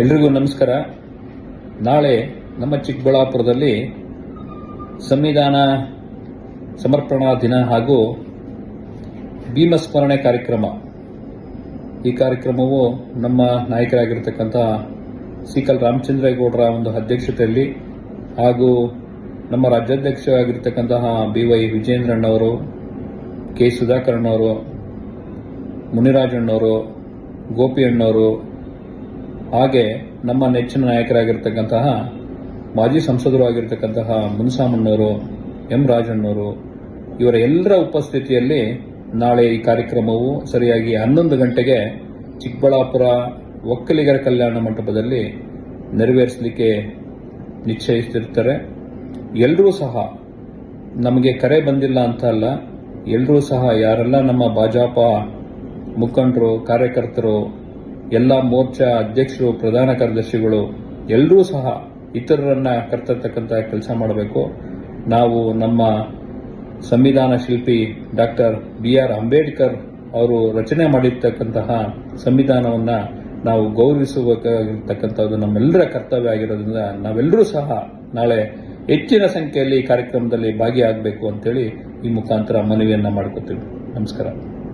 ಎಲ್ರಿಗೂ ನಮಸ್ಕಾರ. ನಾಳೆ ನಮ್ಮ ಚಿಕ್ಕಬಳ್ಳಾಪುರದಲ್ಲಿ ಸಂವಿಧಾನ ಸಮರ್ಪಣಾ ದಿನ ಹಾಗೂ ಭೀಮಸ್ಮರಣೆ ಕಾರ್ಯಕ್ರಮ. ಈ ಕಾರ್ಯಕ್ರಮವು ನಮ್ಮ ನಾಯಕರಾಗಿರ್ತಕ್ಕಂಥ ಸಿಕಲ್ ರಾಮಚಂದ್ರೇಗೌಡರ ಒಂದು ಅಧ್ಯಕ್ಷತೆಯಲ್ಲಿ ಹಾಗೂ ನಮ್ಮ ರಾಜ್ಯಾಧ್ಯಕ್ಷರಾಗಿರ್ತಕ್ಕಂತಹ ಬಿ ವೈ ವಿಜೇಂದ್ರಣ್ಣವರು ಕೆ ಸುಧಾಕರಣ್ಣವರು ಮುನಿರಾಜಣ್ಣವರು ಗೋಪಿ ಅಣ್ಣವರು ಹಾಗೆ ನಮ್ಮ ನೆಚ್ಚಿನ ನಾಯಕರಾಗಿರ್ತಕ್ಕಂತಹ ಮಾಜಿ ಸಂಸದರು ಆಗಿರ್ತಕ್ಕಂತಹ ಮುನ್ಸಾಮಣ್ಣವರು ಎಂ ರಾಜಣ್ಣವರು ಇವರ ಎಲ್ಲರ ಉಪಸ್ಥಿತಿಯಲ್ಲಿ ನಾಳೆ ಈ ಕಾರ್ಯಕ್ರಮವು ಸರಿಯಾಗಿ ಹನ್ನೊಂದು ಗಂಟೆಗೆ ಚಿಕ್ಕಬಳ್ಳಾಪುರ ಒಕ್ಕಲಿಗರ ಕಲ್ಯಾಣ ಮಂಟಪದಲ್ಲಿ ನೆರವೇರಿಸಲಿಕ್ಕೆ ನಿಶ್ಚಯಿಸ್ತಿರ್ತಾರೆ ಎಲ್ಲರೂ ಸಹ ನಮಗೆ ಕರೆ ಬಂದಿಲ್ಲ ಅಂತ ಅಲ್ಲ ಎಲ್ಲರೂ ಸಹ ಯಾರೆಲ್ಲ ನಮ್ಮ ಭಾಜಪ ಮುಖಂಡರು, ಕಾರ್ಯಕರ್ತರು ಎಲ್ಲ ಮೋರ್ಚಾ ಅಧ್ಯಕ್ಷರು, ಪ್ರಧಾನ ಕಾರ್ಯದರ್ಶಿಗಳು ಎಲ್ಲರೂ ಸಹ ಇತರರನ್ನ ಕರ್ತಕ್ಕಂಥ ಕೆಲಸ ಮಾಡಬೇಕು. ನಾವು ನಮ್ಮ ಸಂವಿಧಾನ ಶಿಲ್ಪಿ ಡಾಕ್ಟರ್ ಬಿ ಆರ್ ಅಂಬೇಡ್ಕರ್ ಅವರು ರಚನೆ ಮಾಡಿರ್ತಕ್ಕಂತಹ ಸಂವಿಧಾನವನ್ನ ನಾವು ಗೌರವಿಸಬೇಕಾಗಿರ್ತಕ್ಕಂಥದ್ದು ನಮ್ಮೆಲ್ಲರ ಕರ್ತವ್ಯ ಆಗಿರೋದ್ರಿಂದ ನಾವೆಲ್ಲರೂ ಸಹ ನಾಳೆ ಹೆಚ್ಚಿನ ಸಂಖ್ಯೆಯಲ್ಲಿ ಈ ಕಾರ್ಯಕ್ರಮದಲ್ಲಿ ಭಾಗಿಯಾಗಬೇಕು ಅಂತೇಳಿ ಈ ಮುಖಾಂತರ ಮನವಿಯನ್ನ ಮಾಡ್ಕೋತೀವಿ. ನಮಸ್ಕಾರ.